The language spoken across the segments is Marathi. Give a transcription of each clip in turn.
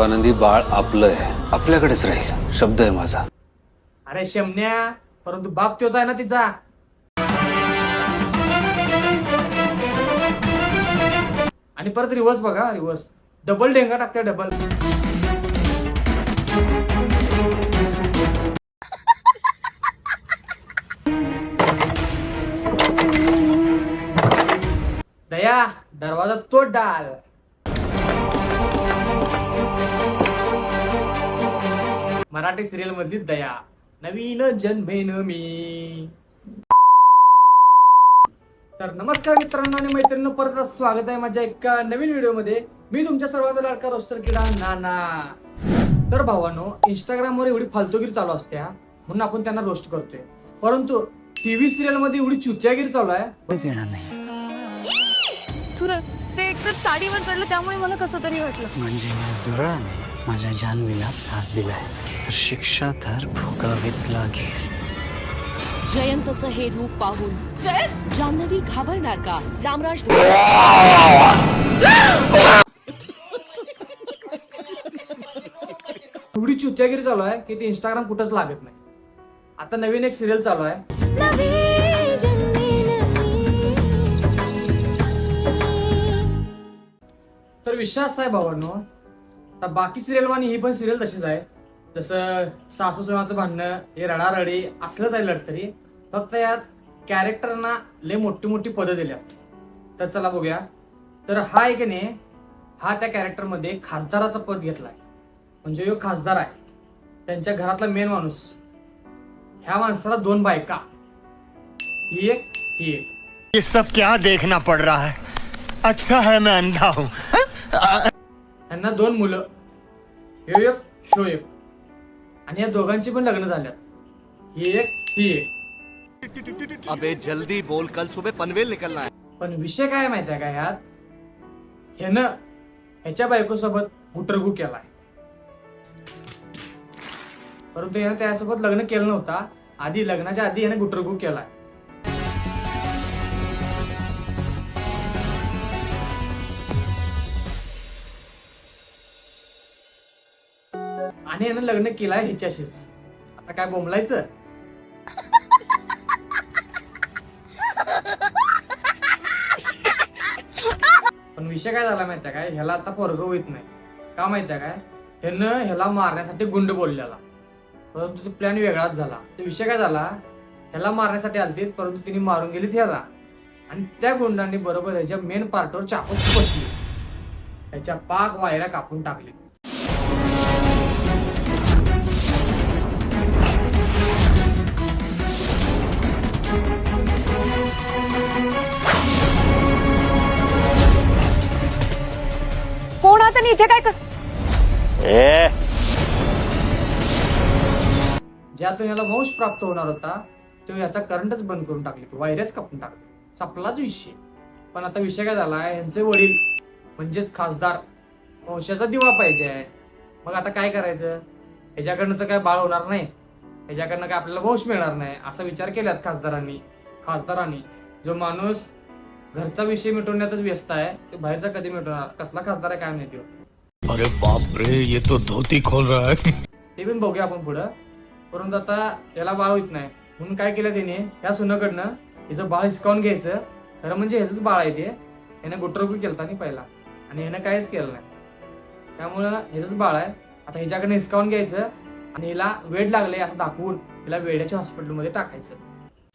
आनंदी बाळ आपलं आहे आपल्याकडेच राहील. शब्द आहे माझा. अरे शेमण्या परंतु बाप तोच आहे ना तिचा. आणि परत रिवर्स बघा रिवर्स डबल डेंगा टाकते डबल दया दरवाजा तोड डाल. मराठी सिरियल मधली दया. नवीन जन्मेन मी. तर नमस्कार मित्रांनो आणि मैत्रिणींनो परत स्वागत आहे माझ्या एका नवीन व्हिडिओमध्ये. मी तुमच्या सर्वांचा लाडका रोस्टर किडा नाना. तर भावानो इंस्टाग्रामवर एवढी फालतूगिरी चालू असत्या म्हणून आपण त्यांना रोस्ट करतोय. परंतु टीव्ही सिरियलमध्ये एवढी चुत्यागिरी चालू आहे. येणार नाही. सुरज ते एकतर साडीवर चढलं त्यामुळे मला कसं तरी वाटलं. म्हणजे या जुळाने माझ्या जान्हवीला त्रास दिलाय. तर शिक्षा तर भोगावीच लागेल. जयंतचं हे रूप पाहून जयंत जान्हवी घाबरणार का? रामराज एवढी चुतियागिरी चालू आहे की ते इंस्टाग्राम कुठंच लागत नाही. आता नवीन एक सिरियल चालू आहे. विश्वास आहे भावांनो. आता बाकी सिरियल वाणी ही पण सिरियल तशीच आहे. जसं सासू सुनाचं भांडणं हे रडारडी असलंच आहे लढतरी फक्त यात कॅरेक्टरना लय मोठी मोठी पदं दिल्या तर चला बघूया. तर हा एक ने हा त्या कॅरेक्टरमध्ये खासदाराचं पद घेतलाय. म्हणजे यो खासदार आहे. त्यांच्या घरातला मेन माणूस. ह्या माणसाला दोन बायका. ही एक ही एक. ये सब क्या देखना पड़ रहा है। अच्छा है मैं अंधा हूँ। यांना दोन मुलं हे एक शो एक. आणि या दोघांची पण लग्न झाल्यात. ही एक ही एक. अबे जल्दी बोल. कल सुबह पनवेल निकलना है. पण विषय काय माहिती आहे का ह्यात ह्यानं ह्याच्या बायकोसोबत गुटरगू केलाय. परंतु ह्यानं त्यासोबत लग्न केलं नव्हता. आधी लग्नाच्या आधी ह्यानं गुटरगू केलाय. आणि यानं लग्न केलंय ह्याच्याशीच. आता काय बोंबलायचं? पण विषय काय झाला माहितीये काय? ह्याला आता पोरग होत नाही. का माहितीये काय? ह्यानं ह्याला मारण्यासाठी गुंड बोललेला. परंतु तो प्लॅन वेगळाच झाला. तो विषय काय झाला? ह्याला मारण्यासाठी आलते परंतु तिने मारून गेली ह्याला. आणि त्या गुंडांनी बरोबर ह्याच्या मेन पार्टवर चाकूच बसली. ह्याच्या पाक वायऱ्या कापून टाकली. कोण आता इथे काय कर ज्यातून याला वंश प्राप्त होणार होता तो याचा करंटच बंद करून टाकले वायरच कापून टाकले. संपलाच विषय. पण आता विषय काय झाला यांचे वडील म्हणजेच खासदार वंशाचा दिवा पाहिजे आहे. मग आता काय करायचं? ह्याच्याकडनं तर काय बाळ होणार नाही. ह्याच्याकडनं काय आपल्याला वंश मिळणार नाही असा विचार केल्यात खासदारांनी. खासदारांनी. जो माणूस घरचा विषय मिटवण्यातच व्यस्त आहे. ते बाहेरचा कधी मिटवणार? कसला खासदार आहे काय माहिती हो. अरे बाप रे ये तो धोती खोल रहा है. ते पण बघूया आपण पुढं. परंतु आता याला बाळ होत नाही. म्हणून काय केलं त्याने? या सुनाकडनं हिचं बाळ हिसकावून घ्यायचं. खरं म्हणजे ह्याच बाळ आहे ते. यानं गुटरगू केलता नाही पहिला. आणि ह्यानं काहीच केलं नाही. त्यामुळं ह्याच बाळ आहे. आता ह्याच्याकडनं हिसकावून घ्यायचं. आणि हिला वेड लागले असं दाखवून हिला वेड्याच्या हॉस्पिटलमध्ये टाकायचं.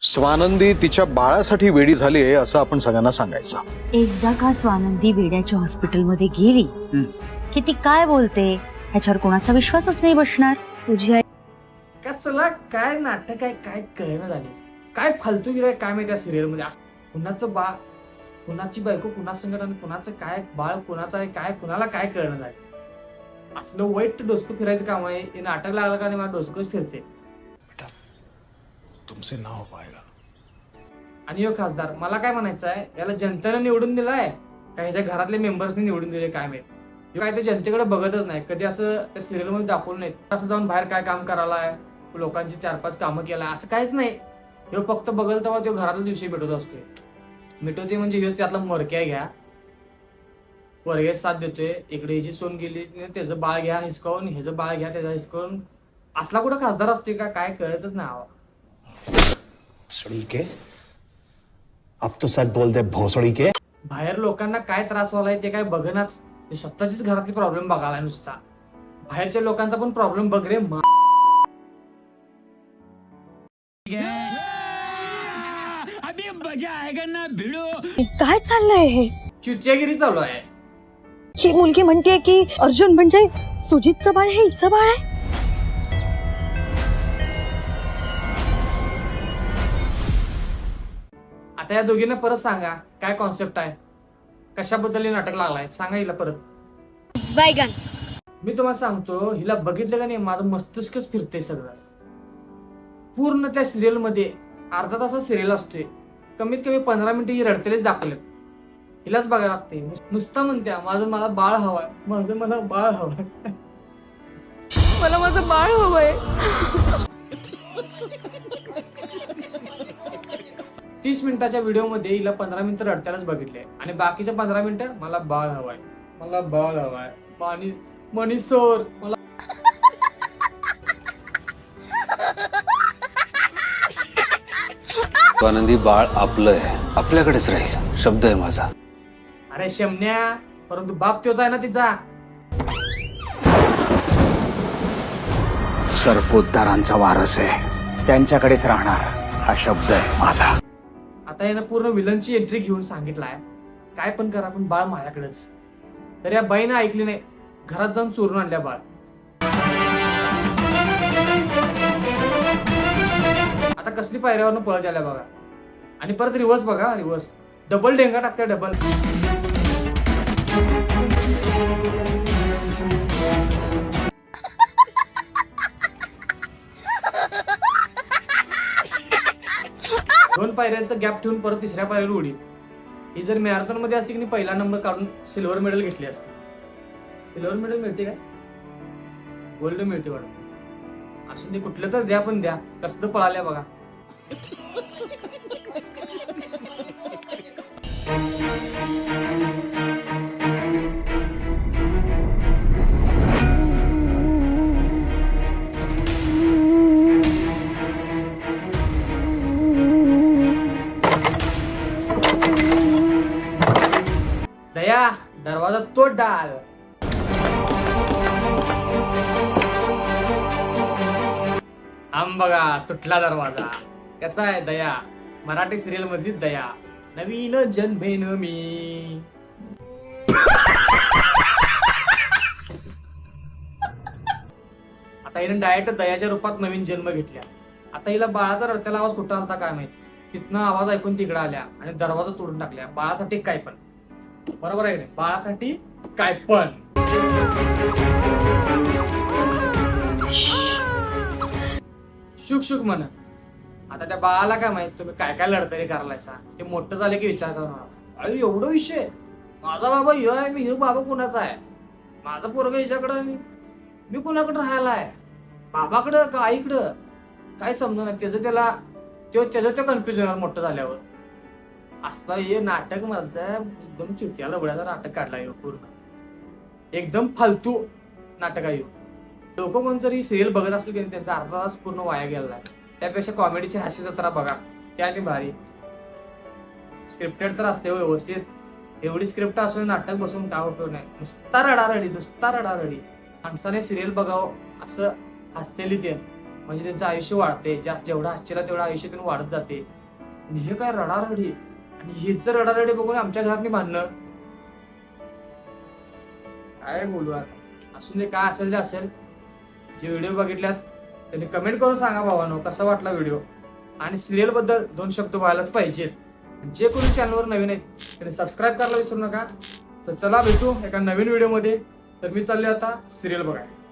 स्वानंदी तिच्या बाळासाठी वेडी झाली आहे असं आपण सगळ्यांना सांगायचं. एकदा का स्वानंदी वेड्याच्या हॉस्पिटलमध्ये गेली? की ती काय बोलते? ह्याच्यावर कोणाचा विश्वासच नाही बसणार. तुझी आई कसला काय नाटक आहे काय कळेना झाली. काय फालतू आहे काय माहिती सिरियलमध्ये असं कुणाचं बाळ कुणाची बायको कुणा आणि कुणाचं काय बाळ कुणाचं आहे काय कुणाला काय कळणं झालं. असलं वाईट डोसकं फिरायचं काम आहे हे नाटक लागलं का नाही मला डोसकंच फिरते. तुमसे ना हो पाएगा आणि यो खासदार मला काय म्हणायचं आहे याला जनतेनं निवडून दिलाय का ह्याच्या घरातले मेंबर्सनी निवडून दिले काय माहीत? ह्यो काय ते जनतेकडे बघतच नाही. कधी असं त्या सिरियलमध्ये दाखवलं नाही. असं जाऊन बाहेर काय काम करायलाय? लोकांची चार पाच कामं केला असं काहीच नाही. ह्यो फक्त बघल तेव्हा तो घरातल्या दिवशी भेटत असतोय. मिटवते म्हणजे ह्योच त्यातला मोरक्या घ्या. वर्गेस साथ देतोय. इकडे हिची सोन गेली त्याचं बाळ घ्या हिसकावून ह्याचं बाळ घ्या त्याचा हिसकावून. असला कुठं खासदार असते का? काय कळतच नाही आवा भोसड़ी के? अब तो सच बोल दे भोसड़ी के? बाहेर लोकांना काय त्रास व्हायलाय ते काय बघनाच. ते स्वतःचीच घरातली प्रॉब्लेम बघायला नुसता. बाहेरच्या लोकांचा पण प्रॉब्लेम बघ रे मा- काय चाललंय हे? चुतियागिरी चालू आहे. ही मुलगी म्हणते की अर्जुन म्हणजे सुजितचं बाळ हे हिचं बाळ आहे? आता या दोघींना परत सांगा काय कॉन्सेप्ट आहे? कशाबद्दल हे नाटक लागलाय? सांगा हिला परत. बैगन मी तुम्हाला सांगतो हिला बघितलं का नाही माझं मस्तिष्कच फिरतंय सगळं. पूर्ण त्या सिरियलमध्ये अर्धा तासा सिरियल असतोय. कमीत कमी पंधरा मिनिटं ही रडतेलेच दाखवलेत. हिलाच बघायला लागते नुसतं म्हणत्या माझं मला बाळ हवाय. माझं मला बाळ हवाय. मला माझं बाळ हवंय. तीस मिनिटाच्या व्हिडिओमध्ये हिला पंधरा मिनिटं रडत्यालाच बघितले. आणि बाकीच्या पंधरा मिनिटं मला बाळ हवाय. मला बाळ हवाय. मानी मनी सोर मला आनंदी बाळ आपलं आहे आपल्याकडेच राहील. शब्द आहे माझा. अरे शमन्या परंतु बाप तोच आहे ना तिचा. सरपोतदारांचा वारस आहे. त्यांच्याकडेच राहणार हा शब्द आहे माझा. आता यानं पूर्ण विलनची एंट्री घेऊन सांगितलाय काय पण करा पण बाळ माझ्याकडेच. तर या बाईनं ऐकली नाही. घरात जाऊन चोरून आणल्या बाळ. आता कसली पायऱ्यावरनं पळत आल्या बघा. आणि परत रिव्हर्स बघा रिव्हर्स डबल डेंगा टाकत्या डबल दोन पायऱ्यांचा गॅप ठेवून परत तिसऱ्या पायरीवर उडी. ही जर मॅरेथॉनमध्ये असती की पहिला नंबर काढून सिल्वर मेडल घेतली असते. सिल्वर मेडल मिळते काय? गोल्ड मिळते वाटत. असून ते कुठलं तर द्या पण द्या. कसं पळाल्या बघा. दरवाजा डाल आम बघा तुटला दरवाजा. कसा आहे दया? मराठी सिरियल मधली दया. नवीन जन्मेन मी. आता हिने डायरेक्ट दयाच्या रूपात नवीन जन्म घेतल्या आता हिला बाळाचा रडत्याला आवाज कुठं आलता काय माहीत? तिथनं आवाज ऐकून तिकडे आल्या आणि दरवाजा तोडून टाकल्या. बाळासाठी काय पण. बरोबर आहे बाळासाठी काय पण. शुक शुक म्हण. आता त्या बाळाला काय माहीत तुम्ही काय काय लढतरी करायला ते मोठं झालं की विचार करणार अरे एवढं विषय? माझा बाबा ह्यो आहे मी ह्यो बाबा कुणाचा आहे? माझा पोरग हिच्याकडं आणि मी कुणाकडं राहायला आहे? बाबाकडं का आईकडं? काय समजणार त्याचं त्याला तो त्याचं तो कन्फ्युज होणार मोठं झाल्यावर. असता हे नाटक म्हणता एकदम चुत्या लवड्याचा नाटक काढला ह्यो पूर्ण. एकदम फालतू नाटक आहे लोक कोण जरी सिरियल बघत असेल की त्यांचा अर्धा तास पूर्ण वाया गेला त्यापेक्षा कॉमेडीची हास्य जत्रा बघा. त्याने भारी. स्क्रिप्टेड तर असते हो व्यवस्थित. एवढी स्क्रिप्ट असून नाटक बसून काय उपयोग नाही. नुसता रडारडी नुसता रडारडी. माणसाने सिरियल बघावं असं हसतेली ते. म्हणजे त्यांचं आयुष्य वाढते. जास्त जेवढं हसशीला तेवढं आयुष्य त्यांनी वाढत जाते. हे काय रडारडी? आणि हेच जर रडारडी बघून आमच्या घरात बांधलं काय बोलू आता? असून जे काय असेल ते असेल. जे व्हिडिओ बघितल्यात त्यांनी कमेंट करून सांगा भावानो कसा वाटला व्हिडिओ? आणि सिरियलबद्दल दोन शब्द व्हायलाच पाहिजेत. जे कोणी चॅनलवर नवीन आहेत त्यांनी सबस्क्राईब करायला विसरू नका. तर चला भेटू एका नवीन व्हिडिओमध्ये तर मी चालले आता सिरियल बघायला.